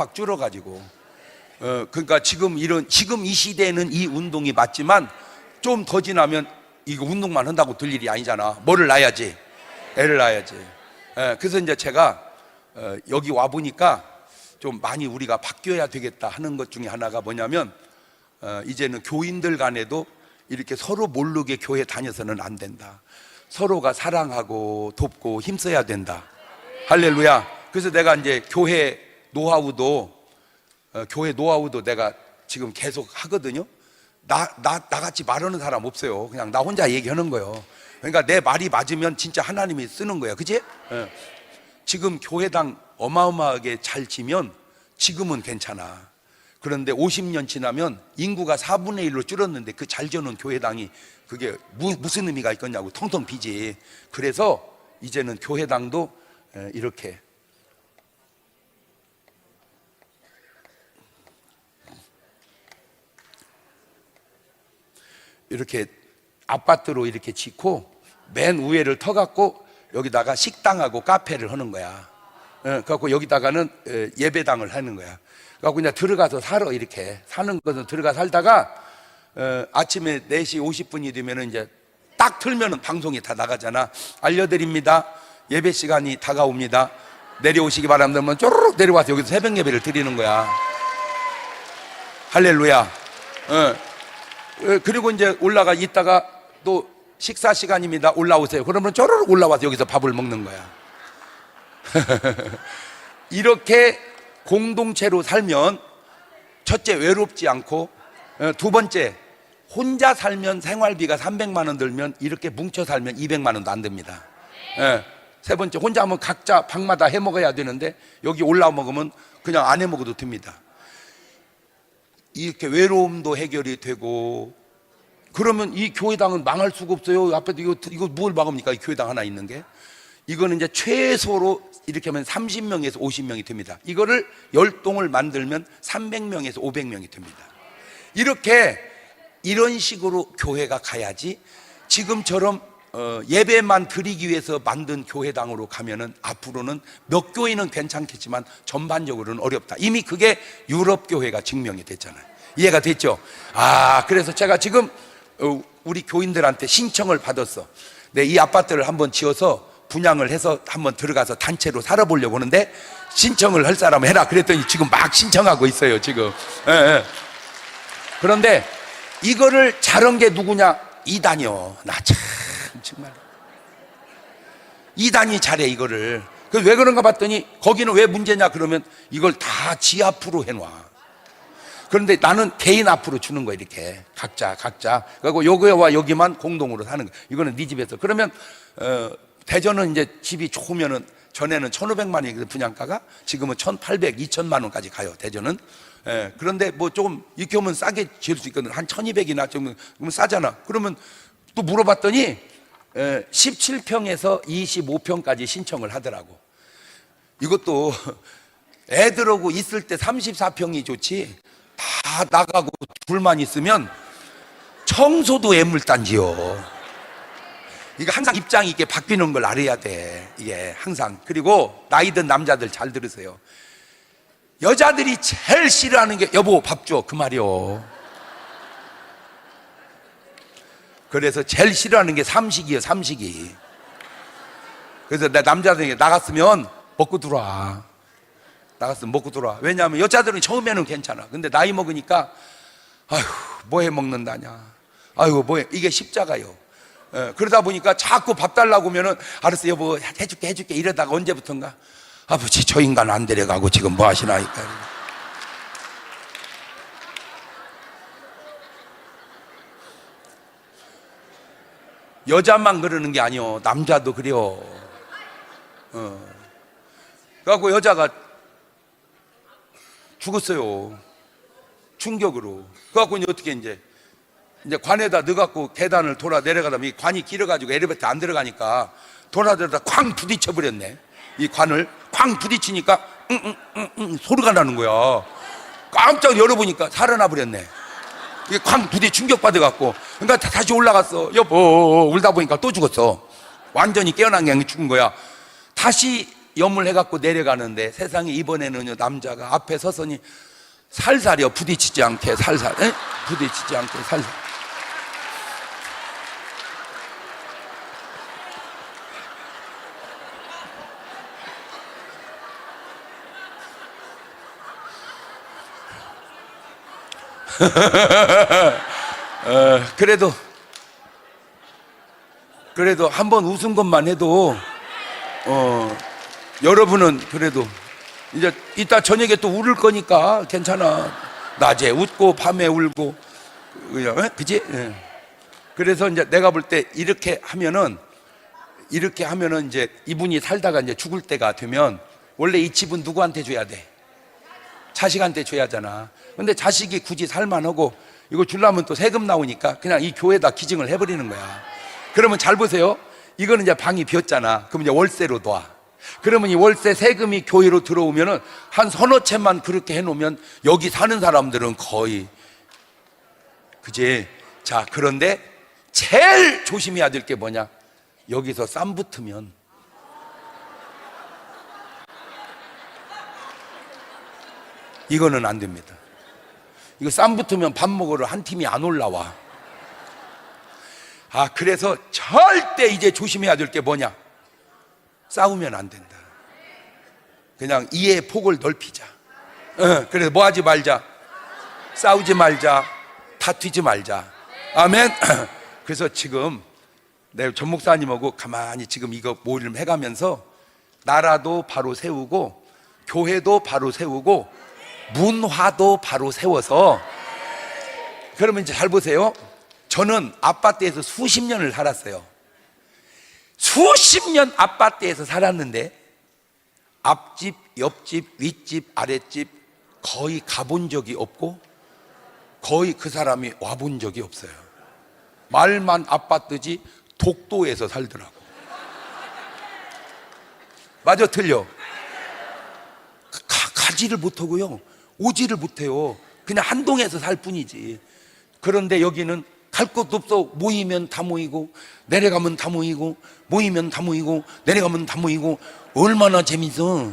팍팍 줄어가지고 어 그러니까 지금 이런 지금 이 시대에는 이 운동이 맞지만 좀 더 지나면 이거 운동만 한다고 될 일이 아니잖아. 뭐를 낳아야지, 애를 낳아야지. 예, 그래서 이제 제가 어, 여기 와 보니까 좀 많이 우리가 바뀌어야 되겠다 하는 것 중에 하나가 뭐냐면 어, 이제는 교인들 간에도 이렇게 서로 모르게 교회 다녀서는 안 된다. 서로가 사랑하고 돕고 힘써야 된다. 할렐루야. 그래서 내가 이제 교회 노하우도 어, 교회 노하우도 내가 지금 계속 하거든요. 나, 나, 나같이 말하는 사람 없어요. 그냥 나 혼자 얘기하는 거예요. 그러니까 내 말이 맞으면 진짜 하나님이 쓰는 거야. 그지? 예. 지금 교회당 어마어마하게 잘 지면 지금은 괜찮아. 그런데 50년 지나면 인구가 4분의 1로 줄었는데 그 잘 지어놓은 교회당이 그게 무, 무슨 의미가 있겠냐고 텅텅 비지. 그래서 이제는 교회당도 에, 이렇게 이렇게 아파트로 이렇게 짓고 맨 위에를 터 갖고 여기다가 식당하고 카페를 하는 거야. 예, 그래갖고 여기다가는 에, 예배당을 하는 거야. 그래갖고 그냥 들어가서 살아 이렇게 사는 것은 들어가 살다가 어, 아침에 4시 50분이 되면은 이제 딱 틀면은 방송이 다 나가잖아. 알려드립니다. 예배 시간이 다가옵니다. 내려오시기 바랍니다. 쪼르륵 내려와서 여기서 새벽 예배를 드리는 거야. 할렐루야. 어. 어, 그리고 이제 올라가 있다가 또 식사 시간입니다. 올라오세요. 그러면 쪼르륵 올라와서 여기서 밥을 먹는 거야. 이렇게 공동체로 살면 첫째 외롭지 않고 어, 두 번째 혼자 살면 생활비가 300만 원 들면 이렇게 뭉쳐 살면 200만 원도 안 듭니다. 예. 세 번째 혼자 하면 각자 방마다 해 먹어야 되는데 여기 올라 먹으면 그냥 안 해 먹어도 됩니다. 이렇게 외로움도 해결이 되고 그러면 이 교회당은 망할 수가 없어요. 앞에도 이거 이거 뭘 막습니까? 이 교회당 하나 있는 게 이거는 이제 최소로 이렇게 하면 30명에서 50명이 됩니다. 이거를 열동을 만들면 300명에서 500명이 됩니다. 이렇게 이런 식으로 교회가 가야지 지금처럼 어, 예배만 드리기 위해서 만든 교회당으로 가면은 앞으로는 몇 교회는 괜찮겠지만 전반적으로는 어렵다. 이미 그게 유럽 교회가 증명이 됐잖아요. 이해가 됐죠? 아, 그래서 제가 지금 어, 우리 교인들한테 신청을 받았어. 네, 이 아파트를 한번 지어서 분양을 해서 한번 들어가서 단체로 살아보려고 하는데 신청을 할 사람 해라. 그랬더니 지금 막 신청하고 있어요. 지금. 예, 예. 그런데 이거를 잘한 게 누구냐? 이단이요. 나참 정말 이단이 잘해 이거를. 그왜 그런가 봤더니 거기는 왜 문제냐 그러면 이걸 다 지 앞으로 해놔. 그런데 나는 개인 앞으로 주는 거야 이렇게 각자 각자. 그리고 여기와 여기만 공동으로 사는 거. 이거는 네 집에서. 그러면 어, 대전은 이제 집이 좋으면은 전에는 1,500만 원이 분양가가 지금은 1,800, 2천만 원까지 가요. 대전은. 예, 그런데 뭐 조금 이렇게 오면 싸게 지을 수 있거든. 한 1,200이나 좀 싸잖아. 그러면 또 물어봤더니 예, 17평에서 25평까지 신청을 하더라고. 이것도 애들하고 있을 때 34평이 좋지. 다 나가고 둘만 있으면 청소도 애물단지요. 이거 항상 입장이 이렇게 바뀌는 걸 알아야 돼. 이게 항상. 그리고 나이든 남자들 잘 들으세요. 여자들이 제일 싫어하는 게 여보 밥 줘. 그 말이요. 그래서 제일 싫어하는 게 삼식이에요. 삼식이. 그래서 내 남자들이 나갔으면 먹고 들어와. 나갔으면 먹고 들어와. 왜냐하면 여자들은 처음에는 괜찮아. 근데 나이 먹으니까 아휴 뭐해 먹는다냐. 아유 뭐해 이게 십자가요. 예, 그러다 보니까 자꾸 밥 달라고 하면은 알았어 여보 해줄게 해줄게 이러다가 언제부턴가 아버지 저 인간 안 데려가고 지금 뭐 하시나 니까 여자만 그러는 게 아니요 남자도 그래요 어. 그래갖고 여자가 죽었어요 충격으로 그래갖고 이제 어떻게 이제 이제 관에다 넣어갖고 계단을 돌아 내려가다 이 관이 길어가지고 엘리베이터 안 들어가니까 돌아 들어다 쾅 부딪혀 버렸네. 이 관을 쾅 부딪히니까 응, 응, 응, 응, 소리가 나는 거야. 깜짝 열어보니까 살아나 버렸네. 이게 쾅 부딪 충격 받아갖고 그러니까 다- 다시 올라갔어. 여보 울다 보니까 또 죽었어. 완전히 깨어난 게 죽은 거야. 다시 염물해갖고 내려가는데 세상에 이번에는요 남자가 앞에 서서니 살살이요 부딪히지 않게 살살 에? 부딪히지 않게 살살 어, 그래도 그래도 한 번 웃은 것만 해도 어 여러분은 그래도 이제 이따 저녁에 또 울을 거니까 괜찮아 낮에 웃고 밤에 울고 에? 그지? 예. 그래서 이제 내가 볼 때 이렇게 하면은 이렇게 하면은 이제 이분이 살다가 이제 죽을 때가 되면 원래 이 집은 누구한테 줘야 돼? 자식한테 줘야 하잖아. 근데 자식이 굳이 살만하고 이거 주려면 또 세금 나오니까 그냥 이 교회에다 기증을 해버리는 거야. 그러면 잘 보세요. 이거는 이제 방이 비었잖아. 그럼 이제 월세로 놔. 그러면 이 월세 세금이 교회로 들어오면은 한 서너 채만 그렇게 해놓으면 여기 사는 사람들은 거의 그지? 자 그런데 제일 조심해야 될 게 뭐냐? 여기서 쌈 붙으면 이거는 안 됩니다. 이거 쌈 붙으면 밥 먹으러 한 팀이 안 올라와. 아, 그래서 절대 이제 조심해야 될 게 뭐냐? 싸우면 안 된다. 그냥 이해의 폭을 넓히자. 어, 그래서 뭐 하지 말자. 싸우지 말자. 다투지 말자. 아멘. 그래서 지금 내 전 목사님하고 가만히 지금 이거 모임 해가면서 나라도 바로 세우고 교회도 바로 세우고 문화도 바로 세워서 그러면 이제 잘 보세요. 저는 아파트에서 수십 년을 살았어요. 수십 년 아파트에서 살았는데 앞집, 옆집, 윗집, 아랫집 거의 가본 적이 없고 거의 그 사람이 와본 적이 없어요. 말만 아파트지 독도에서 살더라고. 맞아 틀려. 가, 가지를 못하고요. 오지를 못해요. 그냥 한 동에서 살 뿐이지. 그런데 여기는 갈 곳도 없어. 모이면 다 모이고, 내려가면 다 모이고, 모이면 다 모이고, 내려가면 다 모이고, 얼마나 재밌어.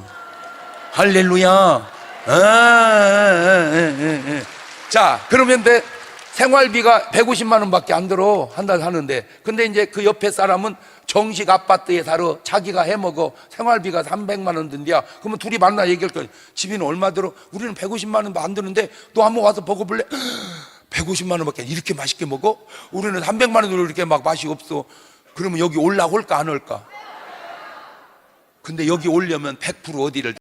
할렐루야. 아, 아, 아, 아, 아. 자, 그러면 돼. 생활비가 150만 원밖에 안 들어. 한달 사는데. 근데 이제 그 옆에 사람은 정식 아파트에 살아. 자기가 해 먹어. 생활비가 300만 원 든대야. 그러면 둘이 만나 얘기할 거야. 집에는 얼마 들어? 우리는 150만 원도 안 드는데 너 한번 와서 먹어볼래? 150만 원밖에 이렇게 맛있게 먹어? 우리는 300만 원으로 이렇게 막 맛이 없어. 그러면 여기 올라올까 안 올까? 근데 여기 오려면 100% 어디를